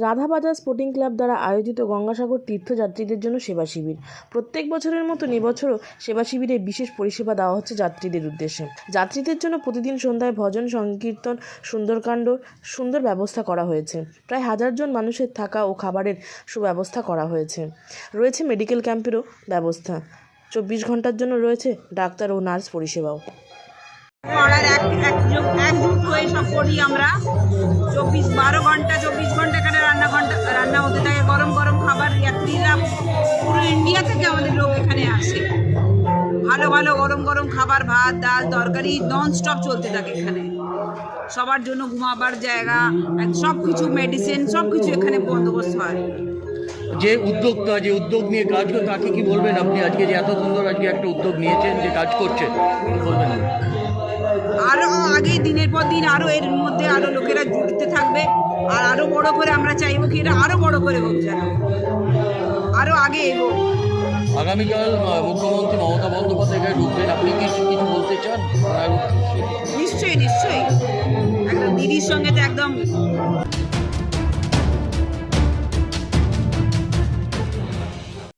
Radhabazar sporting club দ্বারা আয়োজিত গঙ্গাসাগর তীর্থযাত্রীদের জন্য সেবা শিবির। প্রত্যেক বছরের মতন এবছরও সেবা শিবিরে বিশেষ পরিষেবা দেওয়া হচ্ছে যাত্রীদের উদ্দেশ্যে। যাত্রীদের জন্য প্রতিদিন সন্ধ্যায় ভজন, সংকীর্তন, সুন্দরকাণ্ড, সুন্দর ব্যবস্থা করা হয়েছে। প্রায় হাজার জন মানুষের থাকা ও খাবারের সুব্যবস্থা করা হয়েছে। রয়েছে মেডিকেল ক্যাম্পেরও ব্যবস্থা। চব্বিশ ঘণ্টার জন্য রয়েছে ডাক্তার ও নার্স পরিষেবাও। হয়ে সব করি আমরা। চব্বিশ বারো ঘণ্টা চব্বিশ ঘণ্টা রান্না হতে থাকে গরম গরম খাবার যাত্রীরা পুরো ইন্ডিয়া থেকে আমাদের লোক এখানে আসে। ভালো ভালো গরম গরম খাবার ভাত ডাল তরকারি নন স্টপ চলতে থাকে এখানে। সবার জন্য ঘুমাবার জায়গা সব কিছু মেডিসিন সব কিছু এখানে বন্দোবস্ত হয়। যে উদ্যোক্তা যে উদ্যোগ নিয়ে কাজ করে তাকে কি বলবেন আপনি আজকে যে এত সুন্দর আজকে একটা উদ্যোগ নিয়েছেন যে কাজ করছেন? বলবেন? আরও আগে দিনের পর দিন আরও এর মধ্যে আরও লোকেরা জুড়তে থাকবে। আর আরও বড় করে আমরা চাইব কি এটা আরও বড় করে হোক যেন। আরও আগে এগোক। আগামীকাল মুখ্যমন্ত্রী মমতা বন্দ্যোপাধ্যায় ঢুকবেন। আপনি কি কিছু বলতে চান? নিশ্চয়ই নিশ্চয়ই। একদম দিদির সঙ্গে তো একদম